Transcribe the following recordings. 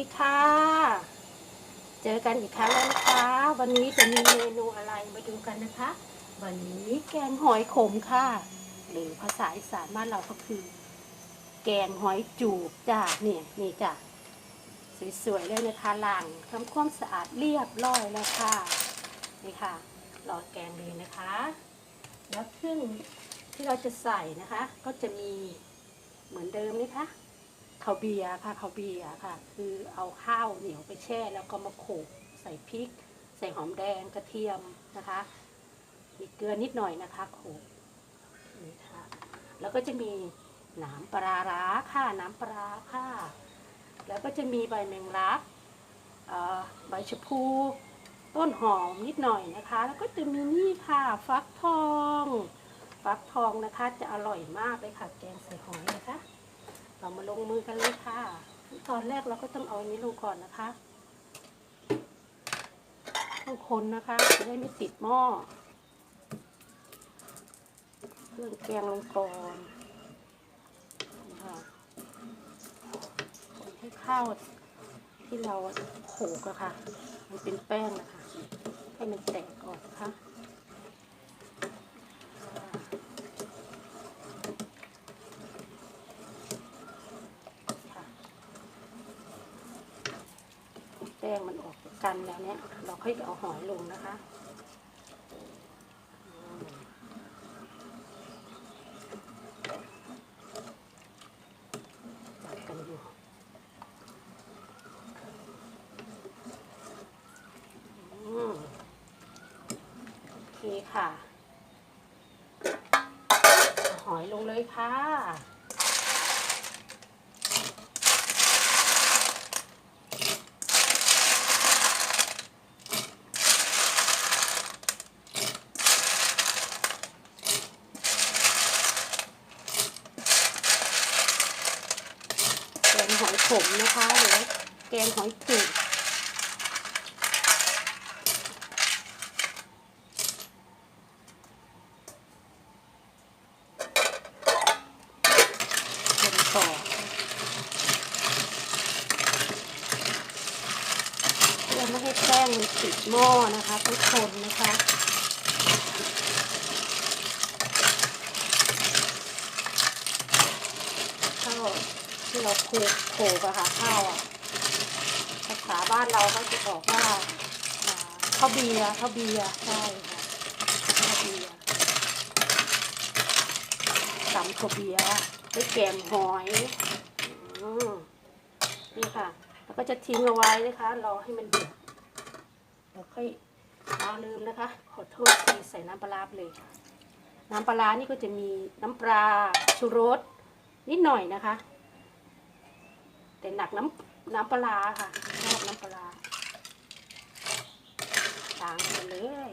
ดีค่ะ เจอกันอีกครั้งแล้วนะคะ วันนี้จะมีเมนูอะไรมาดูกันนะคะ วันนี้แกงหอยขมค่ะ หรือภาษาอีสานบ้านเราก็คือ แกงหอยจูบจ้าเนี่ยนี่จ้ะสวยๆเลยนะคะล้างทำความสะอาดเรียบร้อยแล้วค่ะนี่ค่ะรอแกงเลยนะคะ แล้วเครื่องที่เราจะใส่นะคะ ก็จะมีเหมือนเดิมนะคะ ข้าวเบียร์ค่ะข้าวเบียร์ค่ะ คือเอาข้าวเหนียวไปแช่ แล้วก็มาโขลกใส่พริก ใส่หอมแดงกระเทียมนะคะ มีเกลือนิดหน่อยนะคะโขลกนี่ค่ะแล้วก็จะมีน้ำปลาร้าค่ะน้ำปลาค่ะ แล้วก็จะมีใบแมงลักใบชะพูต้นหอมนิดหน่อยนะคะ แล้วก็จะมีนี่ค่ะฟักทอง ฟักทองนะคะจะอร่อยมากเลยค่ะ แกงใส่หอยนะคะ เรามาลงมือกันเลยค่ะตอนแรกเราก็ต้องเอาอันนี้ลงก่อนนะคะต้องคนนะคะจะได้ไม่ติดหม้อเครื่องแกงลงก่อนนี่ค่ะคนให้ข้าวที่เราโขลกอะค่ะ มันเป็นแป้งนะคะ ให้มันแตกก่อนนะคะ่ะ งมันออกกันแล้วเนี่ย เราค่อยเอาหอยลงนะคะจับกันอยู่โอเคค่ะ หอยลงเลยค่ะ หอยขมนะคะหรือแกงหอยจุกคนต่อเพื่อไม่ให้แป้งมันติดหม้อนะคะต้องคนนะคะข้าว ที่เราโขลกโขกอะค่ะข้าวอะภาษาบ้านเราก็จะบอกว่าข้าวเบียข้าวเบียใช่ค่ะข้าวเบียร์ตำถั่วเบียด้วยแกงหอยอนี่ค่ะ แล้วก็จะทิ้งเอาไว้นะคะรอให้มันเดือดแล้วค่อยเอาลืมนะคะ ขอโทษทีใส่น้ำปลาเลย น้ำปลานี่ก็จะมีน้ำปลาชูรสนิดหน่อยนะคะ แต่หนักน้ำน้ำปลาค่ะชอบน้ำปลาต่างกันเลย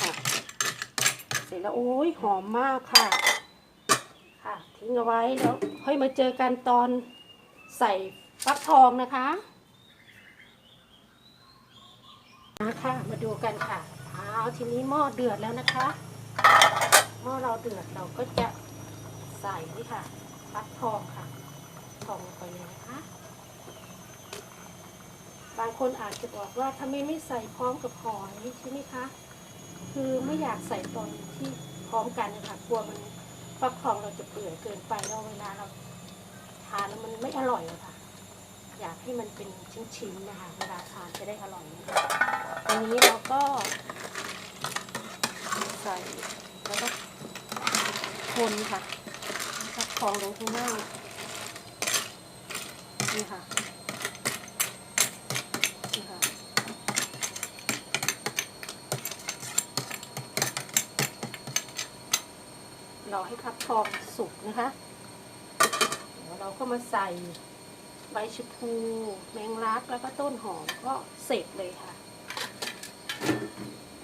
ค่ะเสร็จแล้วโอ้ยหอมมากค่ะ ค่ะทิ้งเอาไว้แล้วค่อยมาเจอกันตอนใส่ฟักทองนะคะ มาค่ะ มาดูกันค่ะเอาทีนี้หม้อเดือดแล้วนะคะ หม้อเราเดือดเราก็จะใส่นี่ค่ะฟักทองค่ะทองลงไปเลยนะคะบางคนอาจจะบอกว่าทำไมไม่ใส่พร้อมกับหอยใช่ไหมคะ คือไม่อยากใส่ตอนที่พร้อมกันนะคะกลัวมันฟักทองเราจะเปื่อยเกินไปแล้วเวลาเราทานแล้วมันไม่อร่อยอะค่ะ อยากให้มันเป็นชิ้นๆนะคะเวลาทานจะได้อร่อยนะคะอันนี้เราก็ใส่แล้วก็คนค่ะฟักทองลงข้างหน้านี่ค่ะนี่ค่ะรอให้ฟักทองสุกนะคะ เดี๋ยวเราก็มาใส่ ใบชะพูแมงลักแล้วก็ต้นหอมก็เสร็จเลยค่ะ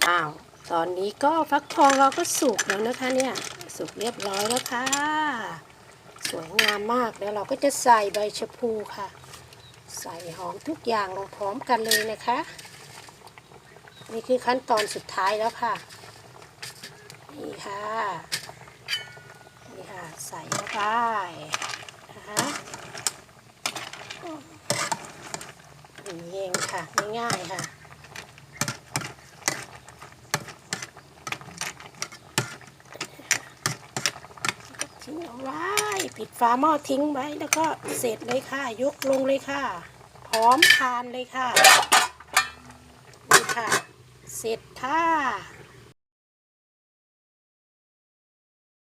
อ้าว ตอนนี้ก็ฟักทองเราก็สุกแล้วนะคะเนี่ย สุกเรียบร้อยแล้วค่ะ สวยงามมากแล้วเราก็จะใส่ใบชะพูค่ะ ใส่หอมทุกอย่างลงพร้อมกันเลยนะคะ นี่คือขั้นตอนสุดท้ายแล้วค่ะ นี่ค่ะ นี่ค่ะ ใส่เข้าไปนะคะ อย่างนี้เองค่ะ ง่ายๆค่ะ ทิ้งเอาไว้ ปิดฝาหม้อทิ้งไว้แล้วก็เสร็จเลยค่ะ ยกลงเลยค่ะ พร้อมทานเลยค่ะนี่ค่ะ เสร็จค่ะ